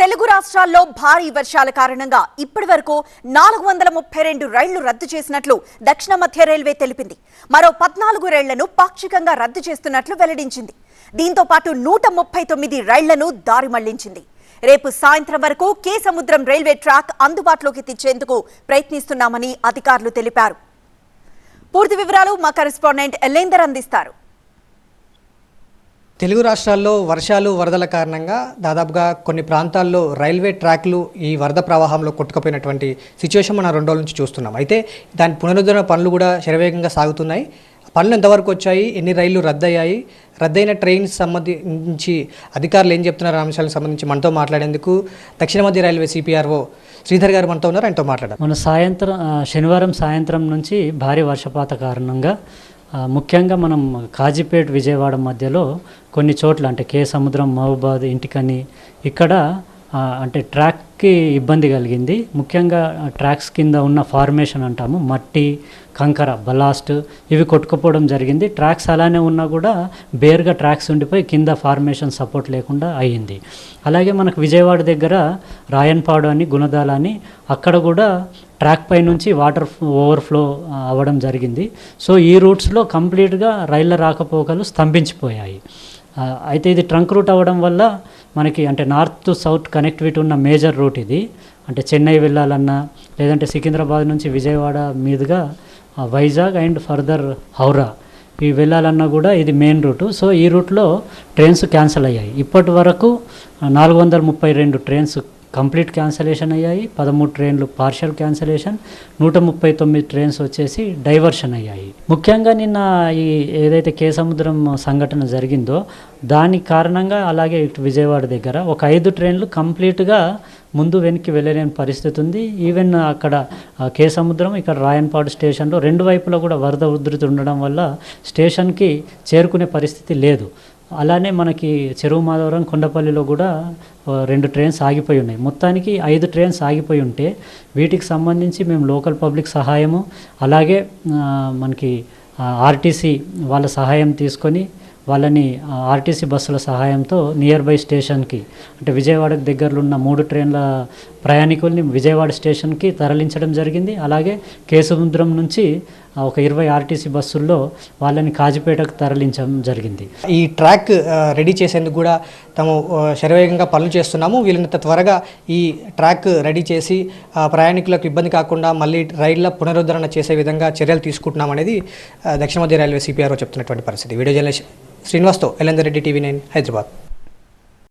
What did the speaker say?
తెలుగు రాష్ట్రాల్లో భారీ వర్షాల కారణంగా ఇప్పటి వరకు నాలుగు వందల ముప్పై రెండు రైళ్ళు రద్దు చేసినట్లు దక్షిణ మధ్య రైల్వే తెలిపింది. మరో పద్నాలుగు రైళ్ళను పాక్షికంగా రద్దు చేస్తున్నట్లు వెల్లడించింది. దీంతో పాటు నూట ముప్పై తొమ్మిది రైళ్ళను దారి మళ్ళించింది. రేపు సాయంత్రం వరకు కే సముద్రం రైల్వే ట్రాక్ అందుబాటులోకి తెచ్చేందుకు ప్రయత్నిస్తున్నామని అధికారులు తెలిపారు. పూర్తి వివరాలు మా కరెస్పాండెంట్ ఎల్లేందర్ అందిస్తారు. తెలుగు రాష్ట్రాల్లో వర్షాలు వరదల కారణంగా దాదాపుగా కొన్ని ప్రాంతాల్లో రైల్వే ట్రాక్లు ఈ వరద ప్రవాహంలో కొట్టుకుపోయినటువంటి సిచ్యువేషన్ మనం రెండు రోజుల నుంచి చూస్తున్నాం. అయితే దాని పునరుద్ధరణ పనులు కూడా శరవేగంగా సాగుతున్నాయి. పనులు ఎంతవరకు వచ్చాయి? ఎన్ని రైళ్ళు రద్దయ్యాయి? రద్దయిన ట్రైన్స్ సంబంధించి అధికారులు ఏం చెప్తున్నారు? అంశాలకు సంబంధించి మనతో మాట్లాడేందుకు దక్షిణ మధ్య రైల్వే సిపిఆర్ఓ శ్రీధర్ గారు మనతో ఉన్నారు. ఆయనతో మాట్లాడారు మన సాయంత్రం శనివారం సాయంత్రం నుంచి భారీ వర్షపాత కారణంగా ముఖ్యంగా మనం కాజీపేట్ విజయవాడ మధ్యలో కొన్ని చోట్ల అంటే కే సముద్రం మహబూబాద్ ఇంటికని ఇక్కడ అంటే ట్రాక్కి ఇబ్బంది కలిగింది. ముఖ్యంగా ట్రాక్స్ కింద ఉన్న ఫార్మేషన్ అంటాము మట్టి కంకర బలాస్ట్ ఇవి కొట్టుకుపోవడం జరిగింది. ట్రాక్స్ అలానే ఉన్నా కూడా బేర్గా ట్రాక్స్ ఉండిపోయి కింద ఫార్మేషన్ సపోర్ట్ లేకుండా అయ్యింది. అలాగే మనకు విజయవాడ దగ్గర రాయన్పాడు అని గుణదాల అని అక్కడ కూడా ట్రాక్ పై నుంచి వాటర్ ఓవర్ఫ్లో అవ్వడం జరిగింది. సో ఈ రూట్స్లో కంప్లీట్గా రైళ్ళ రాకపోకలు స్తంభించిపోయాయి. అయితే ఇది ట్రంక్ రూట్ అవ్వడం వల్ల మనకి అంటే నార్త్ టు సౌత్ కనెక్టివిటీ ఉన్న మేజర్ రూట్ ఇది. అంటే చెన్నై వెళ్ళాలన్నా లేదంటే సికింద్రాబాద్ నుంచి విజయవాడ మీదుగా వైజాగ్ అండ్ ఫర్దర్ హౌరా. ఇవి వెళ్ళాలన్నా కూడా ఇది మెయిన్ రూటు. సో ఈ రూట్లో ట్రైన్స్ క్యాన్సిల్ అయ్యాయి. ఇప్పటి వరకు నాలుగు వందల ముప్పై రెండు ట్రైన్స్ కంప్లీట్ క్యాన్సలేషన్ అయ్యాయి. పదమూడు ట్రైన్లు పార్షల్ క్యాన్సలేషన్ నూట ముప్పై తొమ్మిది ట్రైన్స్ వచ్చేసి డైవర్షన్ అయ్యాయి. ముఖ్యంగా నిన్న ఈ ఏదైతే కే సముద్రం సంఘటన జరిగిందో దాని కారణంగా అలాగే ఇటు విజయవాడ దగ్గర ఒక ఐదు ట్రైన్లు కంప్లీట్గా ముందు వెనక్కి వెళ్ళలేని పరిస్థితి ఉంది. ఈవెన్ అక్కడ ఆ, కే సముద్రం ఇక్కడ రాయన్పాడు స్టేషన్లో రెండు వైపులా కూడా వరద ఉధృతి ఉండడం వల్ల స్టేషన్కి చేరుకునే పరిస్థితి లేదు. అలానే మనకి చెరువు మాధవరం కొండపల్లిలో కూడా రెండు ట్రైన్స్ ఆగిపోయి ఉన్నాయి. మొత్తానికి ఐదు ట్రైన్స్ ఆగిపోయి ఉంటే వీటికి సంబంధించి మేము లోకల్ పబ్లిక్ సహాయము అలాగే మనకి ఆర్టీసీ వాళ్ళ సహాయం తీసుకొని వాళ్ళని ఆర్టీసీ బస్సుల సహాయంతో నియర్ బై స్టేషన్కి అంటే విజయవాడకు దగ్గరలో ఉన్న మూడు ట్రైన్ల ప్రయాణికుల్ని విజయవాడ స్టేషన్కి తరలించడం జరిగింది. అలాగే కేసముద్రం నుంచి ఒక ఇరవై ఆర్టీసీ బస్సుల్లో వాళ్ళని కాజిపేటకు తరలించడం జరిగింది. ఈ ట్రాక్ రెడీ చేసేందుకు కూడా తాము శరవేగంగా పనులు చేస్తున్నాము. వీలైనంత త్వరగా ఈ ట్రాక్ రెడీ చేసి ప్రయాణికులకు ఇబ్బంది కాకుండా మళ్ళీ రైళ్ళ పునరుద్ధరణ చేసే విధంగా చర్యలు తీసుకుంటున్నాం అనేది దక్షిణ మధ్య రైల్వే సిపిఆర్ఓ చెప్తున్నటువంటి పరిస్థితి. వీడియో జర్నలిస్ట్ శ్రీనివాస్తో ఎల్లందర్ రెడ్డి టీవీ నైన్ హైదరాబాద్.